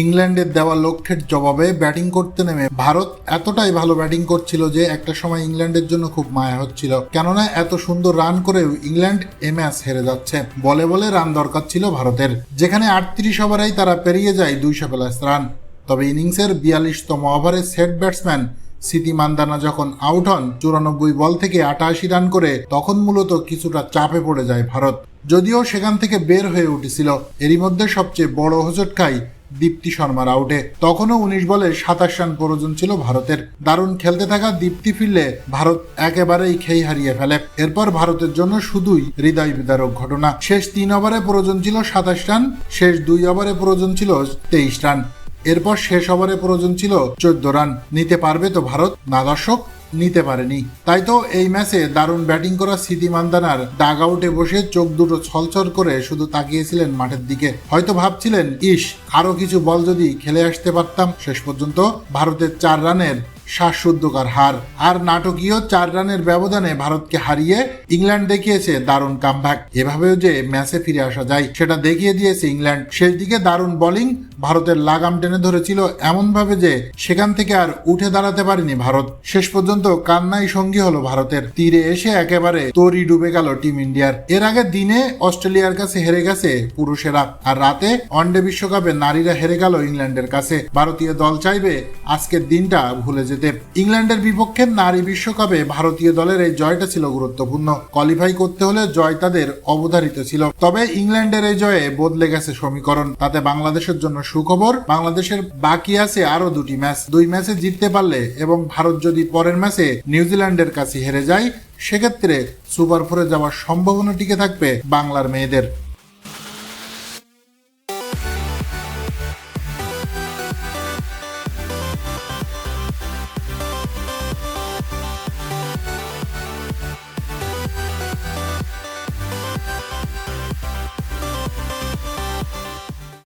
ইংল্যান্ডের দেওয়া লক্ষ্যের জবাবে ব্যাটিং করতে নেমে ভারত এতটাই ভালো ব্যাটিং করছিল যে একটা সময় ইংল্যান্ডের জন্য খুব মায়া হচ্ছিল। কেননা এত সুন্দর রান করেও ইংল্যান্ড এ ম্যাচ হেরে যাচ্ছে। বলে বলে রান দরকার ছিল ভারতের, যেখানে আটত্রিশ ওভারেই তারা পেরিয়ে যায় দুইশো প্লাস রান। তবে ইনিংসের বিয়াল্লিশতম ওভারে সেট ব্যাটসম্যান সিটি মান্দানা যখন আউট হন, চুরানব্বই বল থেকে আটাশি রান করে, তখন মূলত কিছুটা চাপে পড়ে যায় ভারত। যদিও সেখান থেকে বের হয়ে উঠেছিল। এরই মধ্যে সবচেয়ে বড় হোঁচট খায় দীপ্তি শর্মার আউটে। তখনও উনিশ বলে সাতাশ রান প্রয়োজন ছিল ভারতের। দারুণ খেলতে থাকা দীপ্তি ফিরলে ভারত একেবারেই খেই হারিয়ে ফেলে। এরপর ভারতের জন্য শুধুই হৃদয় বিদারক ঘটনা। শেষ তিন ওভারে প্রয়োজন ছিল সাতাশ রান, শেষ দুই ওভারে প্রয়োজন ছিল তেইশ রান। এরপর শেষ ওভারে প্রয়োজন ছিল চোদ্দ রান। নিতে পারবে তো ভারত? না দর্শক নিতে পারেনি। তাই তো এই ম্যাচে দারুণ ব্যাটিং করা স্মৃতি মান্দানার ডাগ আউটে বসে চোখ দুটো ছলছল করে শুধু তাকিয়েছিলেন মাঠের দিকে। হয়তো ভাবছিলেন, ইস আরও কিছু বল যদি খেলে আসতে পারতাম। শেষ পর্যন্ত ভারতের চার রানের শ্বাসরুদ্ধকার হার। আর নাটকীয় চার রানের ব্যবধানে ভারতকে হারিয়ে ইংল্যান্ড দেখিয়েছে দারুণ কামব্যাক। এভাবেও যে ম্যাচে ফিরে আসা যায়, সেটা দেখিয়ে দিয়েছে ইংল্যান্ড। শেষ দিকে দারুণ বোলিং ভারতের লাগাম টেনে ধরেছিল এমনভাবে যে সেখান থেকে আর উঠে দাঁড়াতে পারেনি ভারত। শেষ পর্যন্ত কান্নাই সঙ্গী হলো ভারতের। তীরে এসে একেবারে তরি ডুবে গেল টিম ইন্ডিয়ার। এর আগে দিনে অস্ট্রেলিয়ার কাছে হেরে গেছে পুরুষেরা, আর রাতে ওয়ানডে বিশ্বকাপে নারীরা হেরে গেল ইংল্যান্ডের কাছে। ভারতীয় দল চাইবে আজকের দিনটা ভুলে যেতে ইংল্যান্ডের বিপক্ষে নারী বিশ্বকাপে ভারতীয় দলের এই জয়টা ছিল গুরুত্বপূর্ণ। কোয়ালিফাই করতে হলে জয় তাদের অবধারিত ছিল। তবে ইংল্যান্ডের এই জয়ে বদলে গেছে সমীকরণ। তাতে বাংলাদেশের জন্য সুখবর, বাংলাদেশের বাকি আছে আরও দুটি ম্যাচ। দুই ম্যাচে জিততে পারলে এবং ভারত যদি পরের ম্যাচে নিউজিল্যান্ডের কাছে হেরে যায়, সেক্ষেত্রে সুপার ফোরে যাওয়ার সম্ভাবনা টিকে থাকবে বাংলার মেয়েদের।